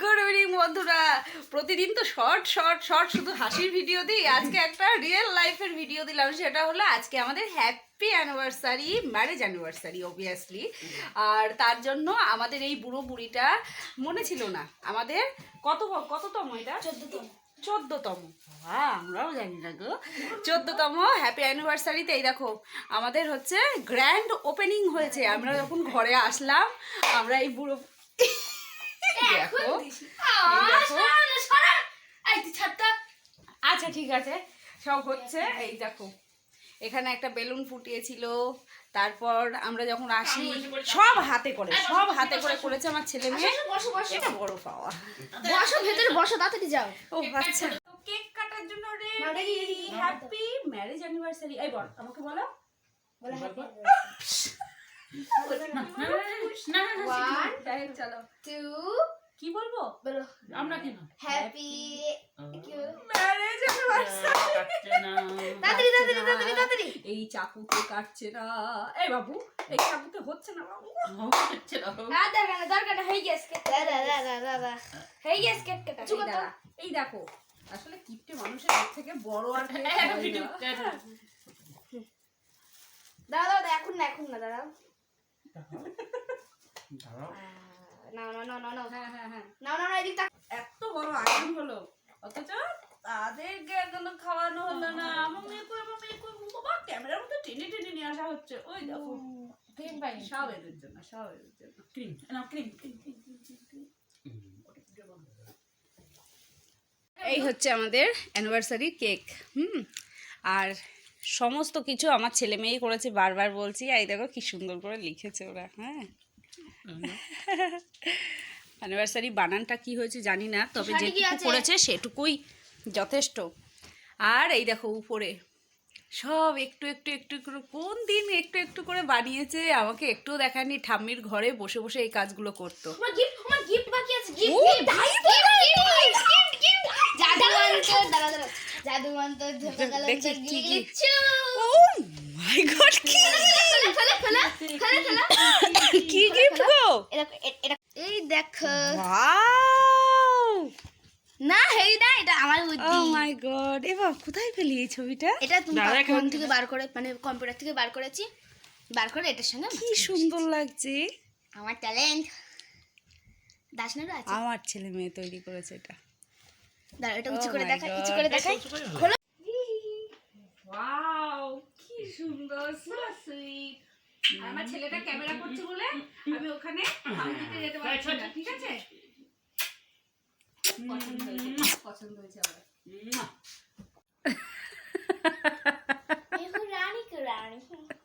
Good evening বন্ধুরা। প্রতিদিন তো শর্ট শর্ট শর্ট শুধু হাসির ভিডিও দিই। আজকে একটা রিয়েল লাইফের ভিডিও দিলাম সেটা হলো আজকে আমাদের happy anniversary marriage anniversary obviously আর তার জন্য আমাদের এই বুড়ো বুড়িটা মনে ছিল না। আমাদের কত কততম এটা? চোদ্দতম। চোদ্দতম। আমরাও জানি না গো। চোদ্দতম হ্যাপি অ্যানিভার্সারিতে এই দেখো আমাদের হচ্ছে গ্র্যান্ড ওপেনিং হয়েছে। আমরা যখন ঘরে আসলাম আমরা এই বুড়ো দেখো। আচ্ছা ঠিক আছে। সব হচ্ছে এই দেখো। এখানে একটা বেলুন ফুটিয়েছিল। তারপর আমরা যখন আসি সব হাতে করে সব হাতে করে করেছে আমার ছেলে মেয়ে। এটা বড় পাওয়া। বসো ভেতরে বসো তাড়াতাড়ি যাও। ও আচ্ছা কেক কাটার জন্য রেডি হ্যাপি ম্যারেজ অ্যানিভার্সারি এই বল আমাকে বলো। চলো টু এই চাকুতে কাটছে না এই বাবু এই চাকুতে হচ্ছে না বাবু এই দেখো আসলে কিপটে মানুষের এর থেকে বড় আর দাদা এখন না এখন না দাদা না না না না না হ্যাঁ হ্যাঁ হ্যাঁ। না না না এদিক এত বড় আয়োজন হলো। অথচ তাদেরকে একদম খাওয়ানো হলো না। আমার মেয়ে কই আমার মেয়ে কই? বাবা ক্যামেরার মধ্যে টেনে টেনে নিয়ে আসা হচ্ছে। ওই দেখো। ক্রিম পাইনি। সব এদের জন্য সব এদের জন্য। ক্রিম। না ক্রিম ক্রিম ক্রিম ক্রিম এই হচ্ছে আমাদের অ্যানিভার্সারি কেক হুম। আর সমস্ত কিছু আমার ছেলে মেয়ে করেছে বারবার বলছি এই দেখো কি সুন্দর করে লিখেছে ওরা। হ্যাঁ। অ্যানিভার্সারি বানানটা কি হয়েছে জানি না তবে যেটুকু করেছে সেটুকুই যথেষ্ট। আর এই দেখো উপরে সব একটু একটু একটু করে কোন দিন একটু একটু করে বানিয়েছে আমাকে একটুও দেখায়নি ঠাম্মির ঘরে বসে বসে এই কাজগুলো করতো। গিফট গিফট বাকি আছে গিফট গিফট জাদু মন্ত্র দাদা দাদা মাই গড কি কি গিফট গো? এই দেখো। না হেই না এটা আমার ও মাই গড এবার কোথায় ফেলি এই ছবিটা? এটা তুমি ফোন থেকে বার করে মানে কম্পিউটার থেকে বার করেছি। বার করে এটার সঙ্গে কি সুন্দর লাগছে। আমার ট্যালেন্ট দাসনেরও আছে? আমার ছেলে মেয়ে তৈরি করেছে এটা। দাঁড়া এটা Oh উঁচু করে my দেখাই God. উঁচু করে দেখাই। খোলো। ওয়াও কি সুন্দর সো সুইট আমার ছেলেটা ক্যামেরা করছে বলে আমি ওখানে যেতে পারছি না ঠিক আছে? পছন্দ হয়েছে পছন্দ আমার দেখো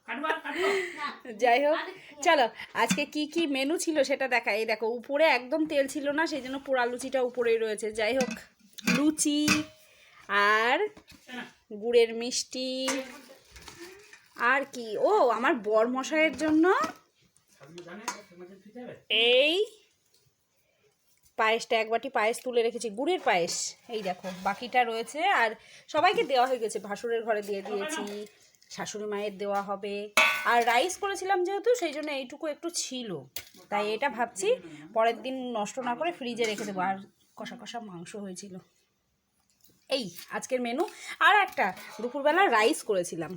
কাটবা কাটবো। যাই হোক চলো আজকে কি কি মেনু ছিল সেটা দেখা এই দেখো উপরে একদম তেল ছিল না সেই জন্য পোড়া লুচিটা উপরেই রয়েছে। যাই হোক। লুচি আর গুড়ের মিষ্টি। আর কি? ও, আমার বর মশাইয়ের জন্য এই পায়েসটা এক বাটি পায়েস তুলে রেখেছি, গুড়ের পায়েস। এই দেখো, বাকিটা রয়েছে। আর সবাইকে দেওয়া হয়ে গেছে, ভাসুরের ঘরে দিয়ে দিয়েছি, শাশুড়ি মায়ের দেওয়া হবে। আর রাইস করেছিলাম যেহেতু, সেই জন্য এইটুকু একটু ছিল। তাই এটা ভাবছি পরের দিন নষ্ট না করে ফ্রিজে রেখে দেবো। আর কষা কষা মাংস হয়েছিল। এই আজকের মেনু আর একটা। দুপুরবেলা রাইস করেছিলাম।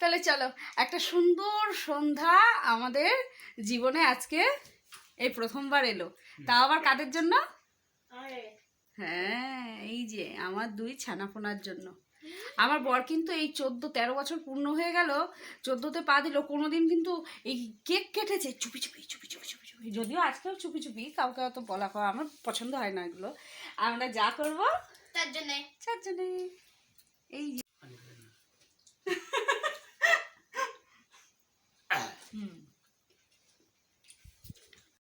তাহলে চলো একটা সুন্দর সন্ধ্যা আমাদের জীবনে আজকে এই প্রথমবার এলো। তা আবার কাদের জন্য? হ্যাঁ এই যে আমার দুই ছানাপোনার জন্য। আমার বর কিন্তু এই চোদ্দ তেরো বছর পূর্ণ হয়ে গেল। চোদ্দোতে পা দিল কোনোদিন কিন্তু এই কেক কেটেছে চুপি চুপি যদিও আজকেও চুপি চুপি কাউকে অত বলা হয় আমার পছন্দ হয় না এগুলো। আমরা যা করব তার জন্যে। তার এই যে